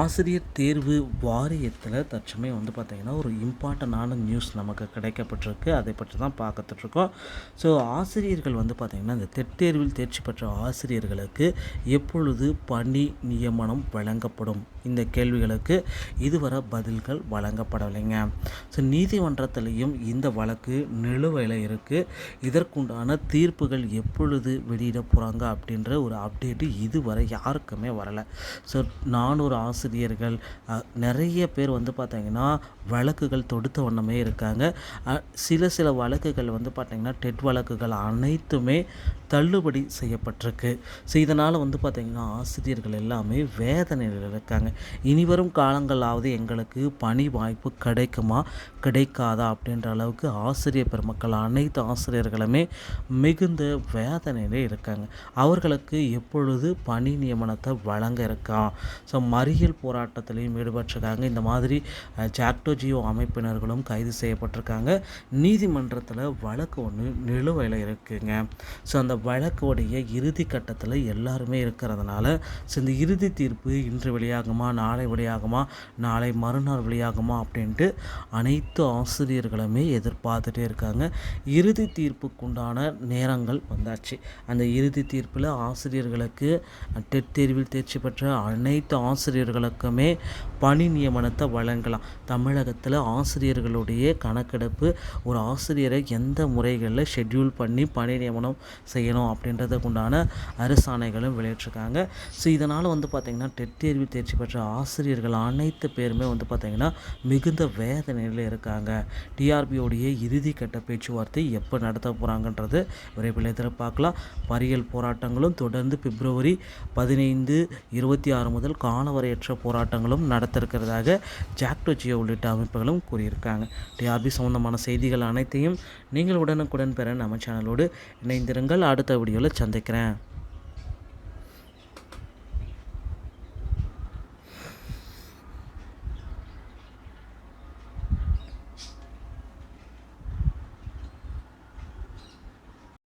ஆசிரியர் தேர்வு வாரியத்தில் தற்சமயம் வந்து பார்த்திங்கன்னா ஒரு இம்பார்ட்டண்டான நியூஸ் நமக்கு கிடைக்கப்பட்டிருக்கு. அதை பற்றி தான் பார்க்கத்துட்ருக்கோம். ஸோ ஆசிரியர்கள் வந்து பார்த்திங்கன்னா இந்த தெட் தேர்வில் தேர்ச்சி பெற்ற ஆசிரியர்களுக்கு எப்பொழுது பணி நியமனம் வழங்கப்படும்? இந்த கேள்விகளுக்கு இதுவரை பதில்கள் வழங்கப்படலைங்க. ஸோ நீதிமன்றத்திலையும் இந்த வழக்கு நிலுவையில் இருக்குது இதற்குண்டான தீர்ப்புகள் எப்பொழுது வெளியிட போகிறாங்க அப்படின்ற ஒரு அப்டேட்டு இதுவரை யாருக்குமே வரலை. ஸோ நானூறு ஆசிரியர்கள் நிறைய பேர் வந்து பார்த்திங்கன்னா வழக்குகள் தொடுத்த வண்ணமே இருக்காங்க. சில சில வழக்குகள் வந்து பார்த்திங்கன்னா டெட் வழக்குகள் அனைத்துமே தள்ளுபடி செய்யப்பட்டிருக்கு. ஸோ இதனால் வந்து பார்த்திங்கன்னா ஆசிரியர்கள் எல்லாமே வேதனையில் இருக்காங்க. இனிவரும் காலங்களாவது எங்களுக்கு பணி வாய்ப்பு கிடைக்குமா? கிடைக்காதா? அப்படின்ற அளவுக்கு ஆசிரியர் பெருமக்கள் அனைத்து ஆசிரியர்களுமே மிகுந்த வேதனையில் இருக்காங்க. அவர்களுக்கு எப்பொழுது பணி நியமனத்தை வழங்க இருக்கான் ஸோ மறியல் போராட்டத்திலையும் ஈடுபட்டிருக்காங்க. இந்த மாதிரி ஜாக்டோ ஜியோ அமைப்பினர்களும் கைது செய்யப்பட்டிருக்காங்க. நீதிமன்றத்தில் வழக்கு ஒன்று நிலுவையில் இருக்குங்க. ஸோ அந்த வழக்குடைய இறுதி கட்டத்தில் எல்லாருமே இருக்கிறதுனால ஸோ இந்த இறுதி தீர்ப்பு இன்று வெளியாகுமா நாளை வெளியாகுமா நாளை மறுநாள் வெளியாகுமா அப்படின்ட்டு அனைத்து ஆசிரியர்களுமே எதிர்பார்த்துட்டே இருக்காங்க. இறுதி தீர்ப்புக்குண்டான நேரங்கள் வந்தாச்சு. அந்த இறுதி தீர்ப்பில் ஆசிரியர்களுக்கு டெட் தேர்வில் தேர்ச்சி பெற்ற அனைத்து ஆசிரியர்களுக்குமே பணி நியமனத்தை வழங்கலாம். தமிழகத்தில் ஆசிரியர்களுடைய கணக்கெடுப்பு ஒரு ஆசிரியரை எந்த முறைகளில் ஷெட்யூல் பண்ணி பணி நியமனம் செய்யணும் அப்படின்றதுக்கு உண்டான அரசாணைகளும் வெளியிட்டிருக்காங்க. ஸோ இதனால் வந்து பார்த்திங்கன்னா டெட் தேர்வு தேர்ச்சி பெற்ற ஆசிரியர்கள் அனைத்து பேருமே வந்து பார்த்திங்கன்னா மிகுந்த வேதனையில் இருக்காங்க. டிஆர்பியோடைய இறுதி கட்ட பேச்சுவார்த்தை எப்போ நடத்த போகிறாங்கன்றது விரைவில் எதிர்பார்க்கலாம். மறியல் போராட்டங்களும் தொடர்ந்து பிப்ரவரி பதினைந்து இருபத்தி ஆறு முதல் காலவரையற்ற போராட்டங்களும் நடத்திருக்கிறதாக ஜாக்டோஜியோ உள்ளிட்ட அமைப்புகளும் கூறியிருக்காங்க. டிஆர்பி சம்பந்தமான செய்திகள் அனைத்தையும் நீங்கள் உடனுக்குடன் பெற நம்ம சேனலோடு இணைந்திருங்கள். அடுத்த வீடியோவில் சந்திக்கிறேன்.